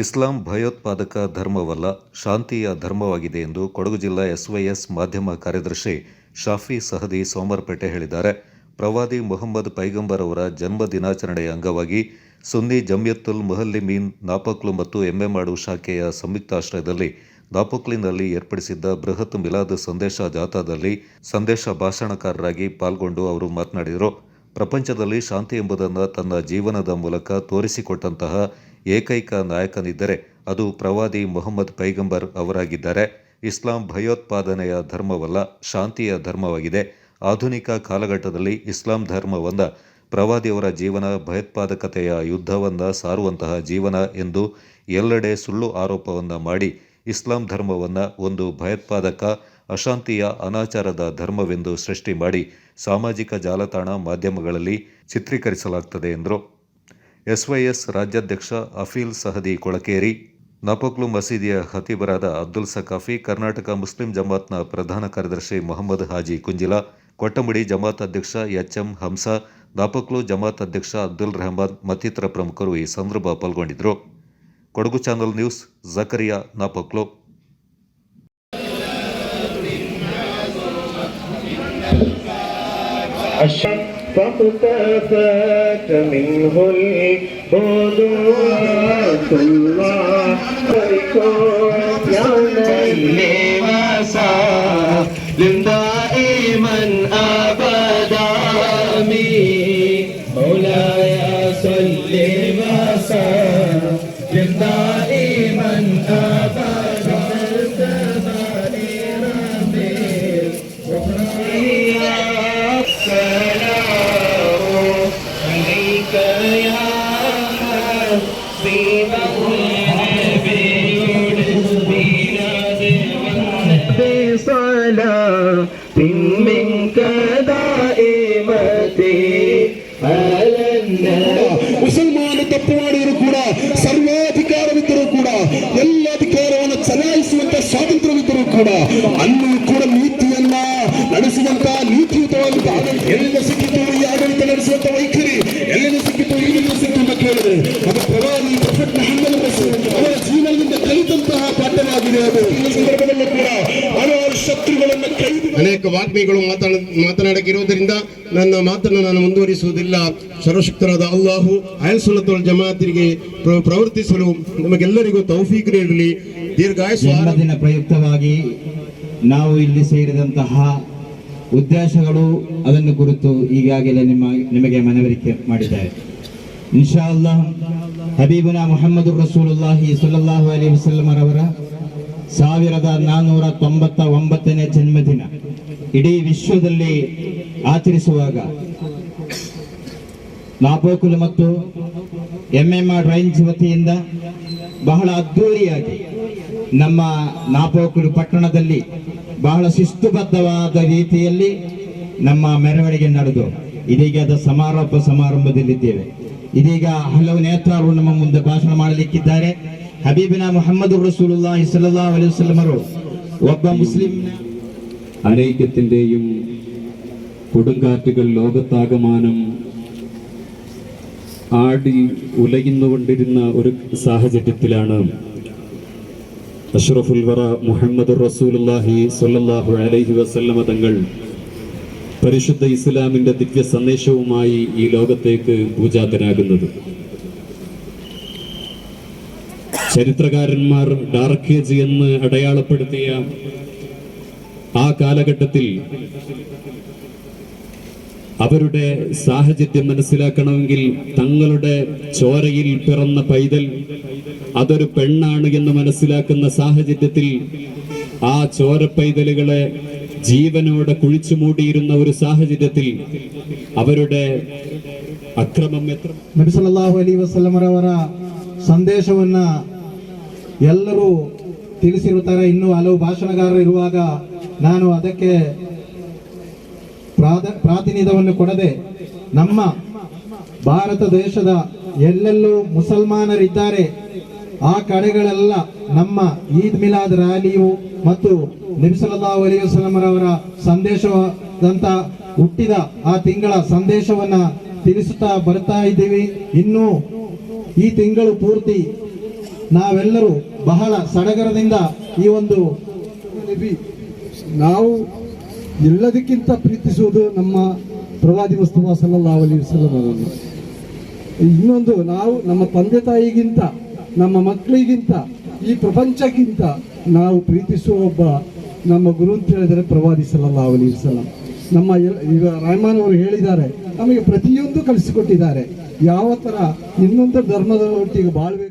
ಇಸ್ಲಾಂ ಭಯೋತ್ಪಾದಕ ಧರ್ಮವಲ್ಲ, ಶಾಂತಿಯ ಧರ್ಮವಾಗಿದೆ ಎಂದು ಕೊಡಗು ಜಿಲ್ಲಾ ಎಸ್ವೈಎಸ್ ಮಾಧ್ಯಮ ಕಾರ್ಯದರ್ಶಿ ಶಾಫಿ ಸಹದಿ ಸೋಮರ್ಪೇಟೆ ಹೇಳಿದ್ದಾರೆ. ಪ್ರವಾದಿ ಮೊಹಮ್ಮದ್ ಪೈಗಂಬರ್ ಅವರ ಜನ್ಮ ದಿನಾಚರಣೆಯ ಅಂಗವಾಗಿ ಸುನ್ನಿ ಜಮಿಯತ್ತುಲ್ ಮೊಹಲ್ಲಿಮೀನ್ ನಾಪಕ್ಲು ಮತ್ತು ಎಮ್ಮೆಮಾಡು ಶಾಖೆಯ ಸಂಯುಕ್ತಾಶ್ರಯದಲ್ಲಿ ನಾಪಕ್ಲಿನಲ್ಲಿ ಏರ್ಪಡಿಸಿದ್ದ ಬೃಹತ್ ಮಿಲಾದ್ ಸಂದೇಶ ಜಾಥಾದಲ್ಲಿ ಸಂದೇಶ ಭಾಷಣಕಾರರಾಗಿ ಪಾಲ್ಗೊಂಡು ಅವರು ಮಾತನಾಡಿದರು. ಪ್ರಪಂಚದಲ್ಲಿ ಶಾಂತಿ ಎಂಬುದನ್ನು ತನ್ನ ಜೀವನದ ಮೂಲಕ ತೋರಿಸಿಕೊಟ್ಟಂತಹ ಏಕೈಕ ನಾಯಕನಿದ್ದರೆ ಅದು ಪ್ರವಾದಿ ಮೊಹಮ್ಮದ್ ಪೈಗಂಬರ್ ಅವರಾಗಿದ್ದಾರೆ. ಇಸ್ಲಾಂ ಭಯೋತ್ಪಾದನೆಯ ಧರ್ಮವಲ್ಲ, ಶಾಂತಿಯ ಧರ್ಮವಾಗಿದೆ. ಆಧುನಿಕ ಕಾಲಘಟ್ಟದಲ್ಲಿ ಇಸ್ಲಾಂ ಧರ್ಮವನ್ನ ಪ್ರವಾದಿಯವರ ಜೀವನ, ಭಯೋತ್ಪಾದಕತೆಯ ಯುದ್ಧವನ್ನು ಸಾರುವಂತಹ ಜೀವನ ಎಂದು ಎಲ್ಲೆಡೆ ಸುಳ್ಳು ಆರೋಪವನ್ನು ಮಾಡಿ ಇಸ್ಲಾಂ ಧರ್ಮವನ್ನು ಒಂದು ಭಯೋತ್ಪಾದಕ ಅಶಾಂತಿಯ ಅನಾಚಾರದ ಧರ್ಮವೆಂದು ಸೃಷ್ಟಿ ಮಾಡಿ ಸಾಮಾಜಿಕ ಜಾಲತಾಣ ಮಾಧ್ಯಮಗಳಲ್ಲಿ ಚಿತ್ರೀಕರಿಸಲಾಗುತ್ತದೆ ಎಂದರು. ಎಸ್ವೈಎಸ್ ರಾಜ್ಯಾಧ್ಯಕ್ಷ ಅಫೀಲ್ ಸಹದಿ ಕೊಳಕೇರಿ, ನಾಪಕ್ಲು ಮಸೀದಿಯ ಹತೀಬರಾದ ಅಬ್ದುಲ್ ಸಕಾಫಿ, ಕರ್ನಾಟಕ ಮುಸ್ಲಿಂ ಜಮಾತ್ನ ಪ್ರಧಾನ ಕಾರ್ಯದರ್ಶಿ ಮೊಹಮ್ಮದ್ ಹಾಜಿ ಕುಂಜಿಲ, ಕೊಟ್ಟಂಬಡಿ ಜಮಾತ್ ಅಧ್ಯಕ್ಷ ಎಚ್ಎಂ ಹಂಸ, ನಾಪಕ್ಲು ಜಮಾತ್ ಅಧ್ಯಕ್ಷ ಅಬ್ದುಲ್ ರೆಹಮಾನ್ ಮತ್ತಿತರ ಪ್ರಮುಖರು ಈ ಸಂದರ್ಭ ಪಾಲ್ಗೊಂಡಿದ್ದರು. Kodagu channel news, Zakariya Napoklu. فاقتفت منه البدوات الله عليكم يا ليلي وسلم دائما ابدا امين مولاي صل وسلم دائما ತಪ್ಪು ಕೂಡ, ಸರ್ವಾಧಿಕಾರವಿದ್ದರೂ ಕೂಡ, ಎಲ್ಲ ಅಧಿಕಾರವನ್ನು ಚಲಾಯಿಸುವಂತ ಸ್ವಾತಂತ್ರ್ಯವಿದ್ದರೂ ಕೂಡ, ಅಲ್ಲೂ ಕೂಡ ನೀತಿಯನ್ನ ನಡೆಸುವಂತ ನೀತಿಯುತವಾದ ಎಲ್ಲ ಸಿಕ್ಕಿತು ಈ ಆಡಳಿತ ನಡೆಸುವಂತ ವೈಖರಿ? ಎಲ್ಲ ಸಿಕ್ಕಿತು ಈಗಲೂ ಸಿಕ್ಕಿತು ಅಂತ ಕೇಳಿದ್ರೆ ಅದು ಪ್ರವಾದಿ ಅವರ ಜೀವನದಿಂದ ಕಲಿತಂತಹ ಪಾಠವಾಗಿದೆ ಅದು. ಈ ಸಂದರ್ಭದಲ್ಲೂ ಕೂಡ ಹಲವಾರು ಶತ್ರುಗಳನ್ನ ಅನೇಕ ವಾಗ್ಮಿಗಳು ಮಾತನಾಡ ಮಾತನಾಡಕ್ಕಿರುವುದರಿಂದ ನನ್ನ ಮಾತನ್ನು ನಾನು ಮುಂದುವರಿಸುವುದಿಲ್ಲ. ಸರ್ವಶಕ್ತರಾದ ಅಲ್ಲಾಹು ಅಯಲ್ಸುಲ್ಲತೋಲ್ ಜಮಾತಿಗೆ ಪ್ರ- ಪ್ರವರ್ತಿಸಲು ನಮಗೆಲ್ಲರಿಗೂ ತೌಫೀಕ್ ನೀಡಲಿ. ದೀರ್ಘಾಯುಷ ದಿನ ಪ್ರಯುಕ್ತವಾಗಿ ನಾವು ಇಲ್ಲಿ ಸೇರಿದಂತಹ ಉದ್ದೇಶಗಳು ಅದನ್ನು ಕುರಿತು ಈಗಾಗಲೇ ನಿಮ್ಮ ನಿಮಗೆ ಮನವರಿಕೆ ಮಾಡಿದ್ದಾರೆ. ಇನ್ಶಾ ಅಲ್ಲಾಹ್ ಮೊಹಮ್ಮದ್ ಮುಹಮ್ಮದ್ ರಸೂಲುಲ್ಲಾಹಿ ಸಲ್ಲಲ್ಲಾಹು ಅಲಿ ವಸಲ್ಲಮರವರ ಸಾವಿರದ ನಾನ್ನೂರ ತೊಂಬತ್ತ ಒಂಬತ್ತನೇ ಜನ್ಮದಿನ. ಇಡೀ ವಿಶ್ವದಲ್ಲಿ ಆಚರಿಸುವಾಗ ನಾಪೋಕುಲು ಮತ್ತು ಎಂಎಂಆರ್ ರೇಂಜ್ ವತಿಯಿಂದ ಬಹಳ ಅದ್ದೂರಿಯಾಗಿ ನಮ್ಮ ನಾಪೋಕುಲು ಪಟ್ಟಣದಲ್ಲಿ ಬಹಳ ಶಿಸ್ತುಬದ್ಧವಾದ ರೀತಿಯಲ್ಲಿ ನಮ್ಮ ಮೆರವಣಿಗೆ ನಡೆದು ಇದೀಗ ಅದ ಸಮಾರೋಪ ಸಮಾರಂಭದಲ್ಲಿದ್ದೇವೆ. ಇದೀಗ ಹಲವು ನೇತಾರರು ನಮ್ಮ ಮುಂದೆ ಭಾಷಣ ಮಾಡಲಿಕ್ಕಿದ್ದಾರೆ. ഹബീബിന മുഹമ്മദ് റസൂലുള്ളാഹി സ്വല്ലല്ലാഹു അലൈഹി വസല്ലമറോ വബ മുസ്ലിം. അനൈക്യത്തിന്റെയും കൊടുങ്കാറ്റുകൾ ലോകത്താകമാനം ആടി ഉലയുന്നുകൊണ്ടിരുന്ന ഒരു സാഹചര്യത്തിലാണ് അഷ്റഫുൽ വറ മുഹമ്മദ് റസൂലുല്ലാഹി സ്വല്ലല്ലാഹു അലൈഹി വസല്ലമ തങ്ങൾ പരിശുദ്ധ ഇസ്ലാമിന്റെ ദിവ്യ സന്ദേശവുമായി ഈ ലോകത്തേക്ക് പൂജാതനാകുന്നത്. ചരിത്രകാരന്മാർ ഡാർക്ക് ഏജ് എന്ന് അടയാളപ്പെടുത്തിയ ആ കാലഘട്ടത്തിൽ അവരുടെ സാഹചര്യം മനസ്സിലാക്കണമെങ്കിൽ തങ്ങളുടെ ചോരയിൽ പിറന്ന പൈതൽ അതൊരു പെണ്ണാണ് എന്ന് മനസ്സിലാക്കുന്ന സാഹചര്യത്തിൽ ആ ചോര പൈതലുകളെ ജീവനോടെ കുഴിച്ചു മൂടിയിരുന്ന ഒരു സാഹചര്യത്തിൽ അവരുടെ അക്രമം എത്ര ನಬಿ ಸಲ್ಲಲ್ಲಾಹು ಅಲಿ ವಸಲ್ಲಮರವರ ಸಂದೇಶವನ್ನ ಎಲ್ಲರೂ ತಿಳಿಸಿರುತ್ತಾರೆ ಇನ್ನು ಹಲವು ಭಾಷಣಗಾರರು ಇರುವಾಗ ನಾನು ಅದಕ್ಕೆ ಪ್ರಾದ, ಪ್ರಾತಿನಿಧ್ಯವನ್ನು ಕೊಡದೆ ನಮ್ಮ ಭಾರತ ದೇಶದ ಎಲ್ಲೆಲ್ಲೂ ಮುಸಲ್ಮಾನರಿದ್ದಾರೆ. ಆ ಕಡೆಗಳೆಲ್ಲ ನಮ್ಮ ಈದ್ ಮಿಲಾದ್ ರ್ಯಾಲಿಯು ಮತ್ತು ನಬಿಸಲ್ಲಾಹು ಅಲಿ ವಸಲ್ಲಮರವರ ಸಂದೇಶದಂತ ಹುಟ್ಟಿದ ಆ ತಿಂಗಳ ಸಂದೇಶವನ್ನ ತಿಳಿಸುತ್ತಾ ಬರ್ತಾ ಇದ್ದೀವಿ. ಇನ್ನು ಈ ತಿಂಗಳು ಪೂರ್ತಿ ನಾವೆಲ್ಲರೂ ಬಹಳ ಸಡಗರದಿಂದ ಈ ಒಂದು ನಾವು ಎಲ್ಲದಕ್ಕಿಂತ ಪ್ರೀತಿಸುವುದು ನಮ್ಮ ಪ್ರವಾದಿ ಮುಸ್ತಫಾ ಸಲ್ಲಲ್ಲಾಹು ಅಲೈಹಿ ವಸಲ್ಲಂ ಇನ್ನೊಂದು, ನಾವು ನಮ್ಮ ತಂದೆ ತಾಯಿಗಿಂತ, ನಮ್ಮ ಮಕ್ಕಳಿಗಿಂತ, ಈ ಪ್ರಪಂಚಕ್ಕಿಂತ ನಾವು ಪ್ರೀತಿಸುವ ಒಬ್ಬ ನಮ್ಮ ಗುರು ಅಂತ ಹೇಳಿದರೆ ಪ್ರವಾದಿ ಸಲ್ಲಲ್ಲಾಹು ಅಲೈಹಿ ವಸಲ್ಲಂ. ನಮ್ಮ ಈಗ ರಹಮಾನ್ ಅವರು ಹೇಳಿದ್ದಾರೆ, ನಮಗೆ ಪ್ರತಿಯೊಂದು ಕಲಿಸಿಕೊಟ್ಟಿದ್ದಾರೆ. ಯಾವ ಥರ ಇನ್ನೊಂದು ಧರ್ಮದ ಒಟ್ಟಿಗೆ ಬಾಳ್ಬೇಕು.